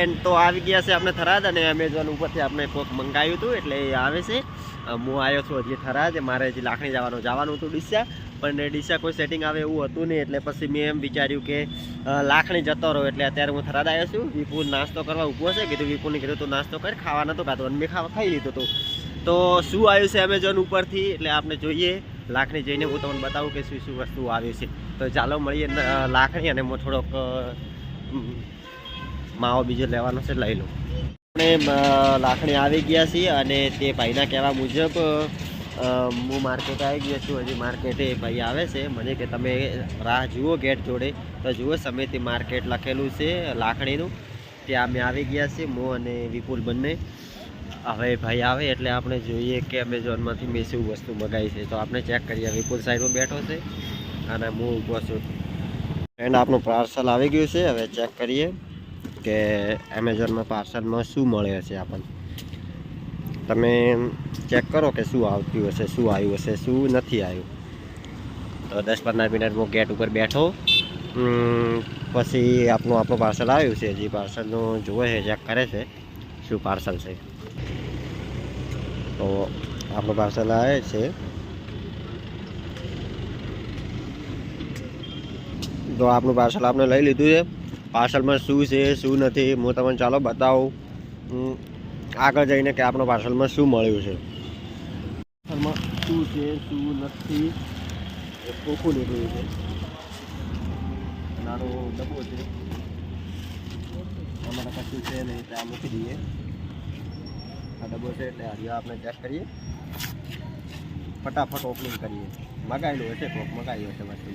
And તો આવી ગયા છે આપણે થરાદ અને એમેઝોન ઉપરથી આપણે કોક મંગાવ્યું હતું એટલે એ આવે છે. હું આવ્યો છું હજી થરાદ મારે હજી લાખણી જવાનું જવાનું હતું ડીસા. પણ ડીસા કોઈ સેટિંગ આવે એવું હતું નહીં, એટલે પછી મેં એમ વિચાર્યું કે લાખણી જતો રહો, એટલે અત્યારે હું થરાદ આવ્યો છું. વિપુલ નાસ્તો કરવા ઊભો છે. કીધું, વિપુલને કીધું, તું નાસ્તો કર ખાવા નતો ખાતો અને મેં ખાવા ખાઈ લીધું હતું તો શું આવ્યું છે એમેઝોન ઉપરથી? એટલે આપણે જોઈએ. લાખણી જઈને હું તમને બતાવું કે શું શું વસ્તુ આવ્યું છે. તો ચાલો મળીએ લાખણી અને હું થોડોક માવો બીજો લેવાનો છે, લઈ લઉં. આપણે લાખણી આવી ગયા છીએ અને તે ભાઈના કહેવા મુજબ હું માર્કેટ આવી ગયો છું. હજી માર્કેટે ભાઈ આવે છે. મને કે તમે રાહ જુઓ ગેટ જોડે. તો જુઓ, સમિતિ માર્કેટ લખેલું છે લાખણીનું. ત્યાં અમે આવી ગયા છીએ હું અને વિપુલ બંને. હવે ભાઈ આવે, એટલે આપણે જોઈએ કે એમેઝોનમાંથી મેં શું વસ્તુ મગાવી છે. તો આપણે ચેક કરીએ. વિપુલ સાઈડમાં બેઠો છે અને હું ઊભો છું. એન્ડ આપણું પાર્સલ આવી ગયું છે. હવે ચેક કરીએ. કે એમેઝોનમાં પાર્સલમાં શું મળે છે આપણને? તમે ચેક કરો કે શું આવતું હશે, શું આવ્યું હશે, શું નથી આવ્યું. તો દસ પંદર મિનિટ હું ગેટ ઉપર બેઠો. પછી આપણું આપણું પાર્સલ આવ્યું છે. હજી પાર્સલનું જુએ છે ચેક કરે છે, શું પાર્સલ છે. તો આપણું પાર્સલ આવે છે. તો આપણું પાર્સલ આપણે લઈ લીધું છે. પાર્સલમાં શું છે, શું નથી, હું તમને ચાલો બતાવું. આગળ જઈને કે આપણું પાર્સલમાં શું મળ્યું છે. પાર્સલમાં શું છે, શું નથી, એ ચોખ્ખું નીકળ્યું છે. નાનો ડબ્બો છે. અમારે કશું છે નહીં, ત્યાં મૂકી દઈએ. આ ડબ્બો છે એટલે હજી આપણે ચેક કરીએ. ફટાફટ ઓપનિંગ કરીએ. મગાવેલું હશે કોક, મગાવ્યું હશે વસ્તુ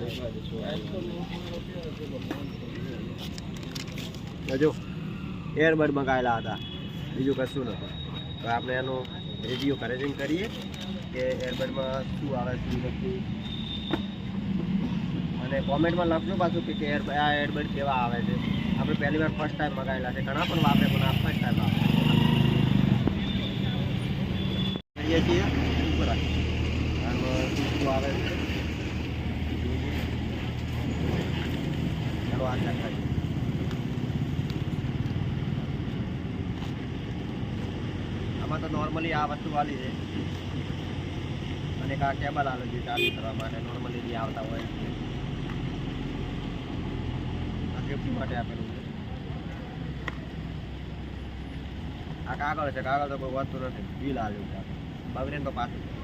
બીજી જો એરબડ મંગાવેલા હતા. બીજું કશું નતું તો આપણે એનો રિવ્યુ ઘરે જઈને કરીએ કે એરબડમાં શું આવે, શું નથી. અને કોમેન્ટમાં લખજો પાછું કે એર આ એરબડ કેવા આવે છે. આપણે પહેલી વાર ફર્સ્ટ ટાઈમ મંગાવેલા છે. ઘણા પણ વાપરે, પણ આ ફર્સ્ટ ટાઈમ વાપરે. છીએ. ઉપર આવે છે? ચાલો આ ચેક આમાં તો નોર્મલી આ વસ્તુ વાલી છે. અને આ કેબલ આવે છે, ચાલુ કરવા માટે નોર્મલી જે આવતા હોય આ માટે આપેલું છે. આ કાગળ છે, કાગળ તો કોઈ વાંચતું નથી. બિલ આવ્યું છે. બગડે તો પાછું.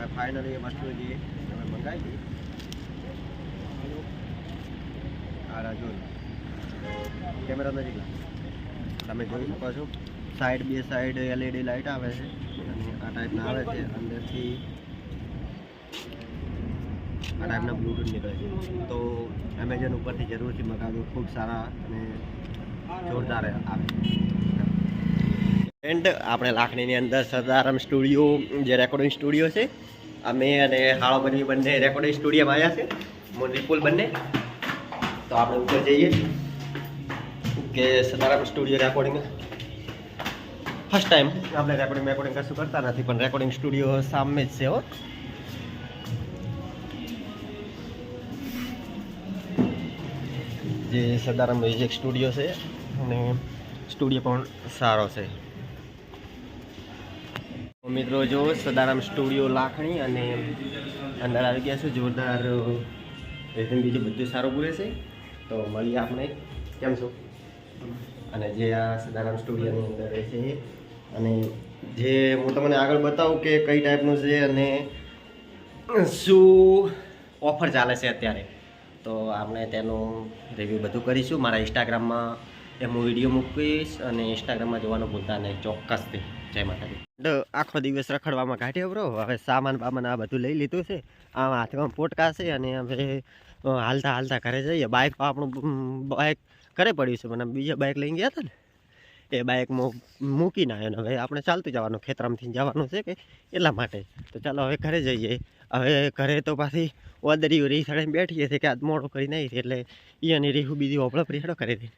હવે ફાઇનલી એ વસ્તુ જે તમે મંગાવી આ રાહ જોઈ. કેમેરા નજીક તમે જોઈ શકો છો. સાઈડ બે સાઈડ એલઈડી લાઇટ આવે છે. અને આ ટાઈપના આવે છે. અંદરથી આ ટાઈપના બ્લૂટૂથ નીકળે છે. તો એમેઝોન ઉપરથી જરૂરથી મગાવ્યું ખૂબ સારા અને જોરદાર આવે. એન્ડ આપણે લાખણીની અંદર સરદારામ સ્ટુડિયો, જે રેકોર્ડિંગ સ્ટુડિયો છે અમે અને હાળો બંને રેકોર્ડિંગ સ્ટુડિયોમાં આવ્યા છે. હું બંને. તો આપણે ઉપર જઈએ. કે Sadaram studio recording first time આપણે રેકોર્ડિંગ રેકોર્ડિંગ કશું કરતા નથી, પણ રેકોર્ડિંગ સ્ટુડિયો સામે જ છે, હો. જે સદારામ મ્યુઝિક સ્ટુડિયો છે, અને સ્ટુડિયો પણ સારો છે. મિત્રો, જો સદારામ સ્ટુડિયો લાખણી અને અંદર આવી ગયા છે, જોરદાર એકદમ બીજું બધું સારું પૂરે છે. તો મળીએ આપણે. કેમ છો? અને જે આ સદારામ સ્ટુડિયોની અંદર છે અને જે હું તમને આગળ બતાવું કે કઈ ટાઈપનું છે અને શું ઓફર ચાલે છે અત્યારે. તો આપણે તેનું રિવ્યૂ બધું કરીશું. મારા ઇન્સ્ટાગ્રામમાં એ હું વીડિયો મૂકીશ અને ઇન્સ્ટાગ્રામમાં જોવાનું ભૂલતા નહીં. ચોક્કસથી. જય માતાજી. આખો દિવસ રખડવામાં કાઢ્યો બ્રો. હવે સામાન બામાન આ બધું લઈ લીધું છે. આમ હાથમાં પોટકા છે અને હવે હાલતા હાલતા ઘરે જઈએ. બાઇક આપણું બાઇક ઘરે પડ્યું છે. મને બીજા બાઇક લઈને ગયા હતા ને. એ બાઇકમાં મૂકીને આવ્યો ને હવે આપણે ચાલતું જવાનું, ખેતરામાંથી જવાનું છે કે એટલા માટે. તો ચાલો હવે ઘરે જઈએ. હવે ઘરે તો પાછી ઓદરીઓ રીસાડીને બેઠીએ છીએ કે આજ મોડો કરી નહીં એટલે એની રીહું બીજી ઓપળો પ્રિયાડો કરી દે.